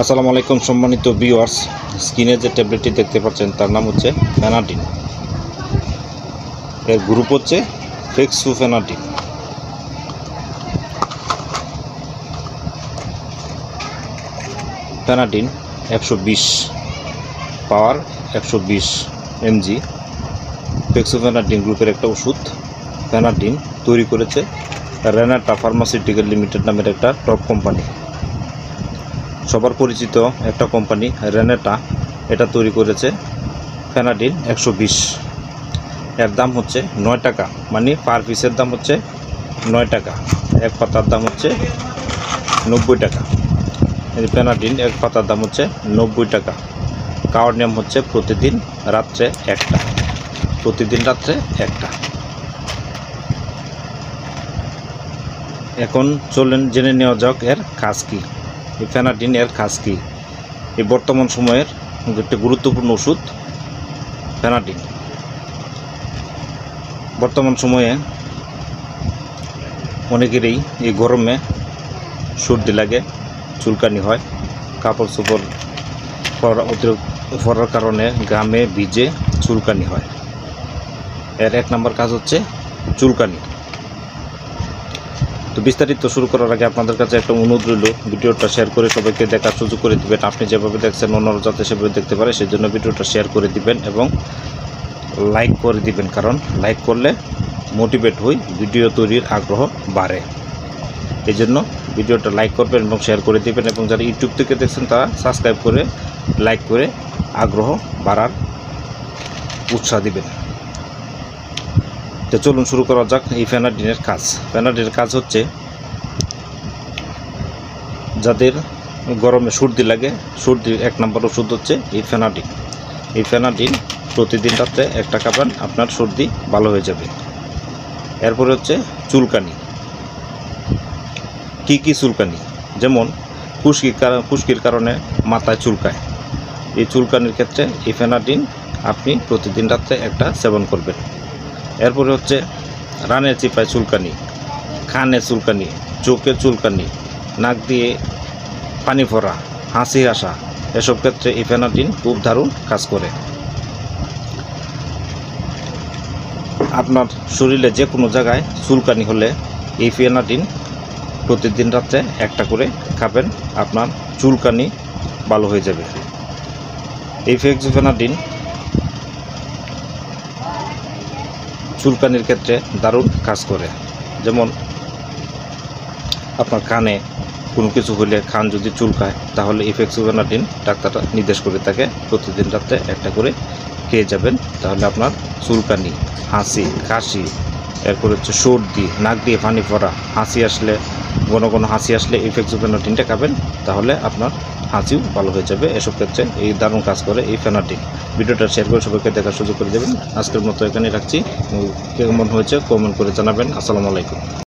আসসালামু আলাইকুম সম্মানিত ভিউয়ার্স স্ক্রিনে যে ট্যাবলেটটি দেখতে পাচ্ছেন, তার নাম হচ্ছে ফেনাডিন এর গ্রুপ হচ্ছে ফেক্সুফেনাডিন ফেনাডিন একশো বিশ, পাওয়ার একশো বিশ এমজি ফেক্সুফেনাডিন গ্রুপের একটা ওষুধ। ফেনাডিন তৈরি করেছে রেনাটা ফার্মাসিউটিক্যাল লিমিটেড নামের একটা টপ কোম্পানি সবার পরিচিত একটা কোম্পানি রেনেটা এটা তৈরি করেছে ফেনাডিন একশো বিশ। এর দাম হচ্ছে নয় টাকা মানে পার পিসের দাম হচ্ছে নয় টাকা। এক পাতার দাম হচ্ছে নব্বই টাকা। এই এক পাতার দাম হচ্ছে নব্বই টাকা। কাওয়ার নিয়ম হচ্ছে প্রতিদিন রাত্রে একটা। প্রতিদিন রাত্রে একটা। এখন চলেন জেনে নেওয়া যাক এর কাজ কী। এই এর কাজ কী এই বর্তমান সময়ের একটি গুরুত্বপূর্ণ ওষুধ, ফেনাডিন। বর্তমান সময়ে অনেকেরই এই গরমে সর্দি লাগে, চুলকানি হয়, কাপড় চোপড় অতিরিক্ত পরার কারণে ঘামে, ভিজে, চুলকানি হয়। এর এক নম্বর কাজ হচ্ছে চুলকানি। তো বিস্তারিত শুরু করার আগে আপনাদের কাছে একটা অনুরোধ রইল, ভিডিওটা শেয়ার করে সবাইকে দেখার সুযোগ করে দিবেন। আপনি যেভাবে দেখছেন, অন্যরা যাতে সেভাবে দেখতে পারে সেই জন্য ভিডিওটা শেয়ার করে দিবেন এবং লাইক করে দিবেন। কারণ লাইক করলে মোটিভেট হই, ভিডিও তৈরির আগ্রহ বাড়ে। এই জন্য ভিডিওটা লাইক করবেন এবং শেয়ার করে দিবেন এবং যারা ইউটিউব থেকে দেখছেন, তারা সাবস্ক্রাইব করে লাইক করে আগ্রহ বাড়ার উৎসাহ দিবেন। তো চলুন শুরু করা যাক এই ফেনাডিনের কাজ। ফেনাডিনের কাজ হচ্ছে যাদের গরমে সর্দি লাগে, সর্দির এক নম্বর ওষুধ হচ্ছে এই ফেনাডিন। এই ফেনাডিন প্রতিদিন রাত্রে একটা খাবেন আপনার সর্দি ভালো হয়ে যাবে। এরপরে হচ্ছে চুলকানি। কি কি চুলকানি? যেমন খুশকির কারণ, খুশকির কারণে মাথায় চুলকায়। এই চুলকানির ক্ষেত্রে এই ফেনাডিন আপনি প্রতিদিন রাত্রে একটা সেবন করবেন। এরপরে হচ্ছে রানের চিপায় চুলকানি খানে চুলকানি, চোখে চুলকানি, নাক দিয়ে পানি ফোরা হাসি আসা এসব ক্ষেত্রে এই ফেনাডিন খুব দারুণ কাজ করে। আপনার শরীরে যে কোনো জায়গায় চুলকানি হলে এই ফেনাডিন প্রতিদিন রাত্রে একটা করে খাবেন, আপনার চুলকানি ভালো হয়ে যাবে। এই ফেক্সোফেনাডিন চুলকানির ক্ষেত্রে দারুণ কাজ করে। যেমন আপনার কানে কোনো কিছু হলে খান যদি চুলকায়, তাহলে ইফেক্সুভেনাডিন ডাক্তাররা নির্দেশ করে থাকে, প্রতিদিন রাতে একটা করে খেয়ে যাবেন। তাহলে আপনার চুলকানি, হাসি, কাশি, এরপর হচ্ছে সর্দি, নাক দিয়ে পানি পড়া, হাসি আসলে ঘন ঘন হাসি আসলে ইফেক্সুভেনাডিনটা খাবেন, তাহলে আপনার হাসিও ভালো হয়ে যাবে। এসব ক্ষেত্রে এই দারুণ কাজ করে এই ফেনাটিন ভিডিওটা শেয়ার করে সবাইকে দেখার সুযোগ করে দেবেন। আজকের মতো এখানে রাখছি। কেমন হয়েছে কমেন্ট করে জানাবেন। আসসালামু আলাইকুম।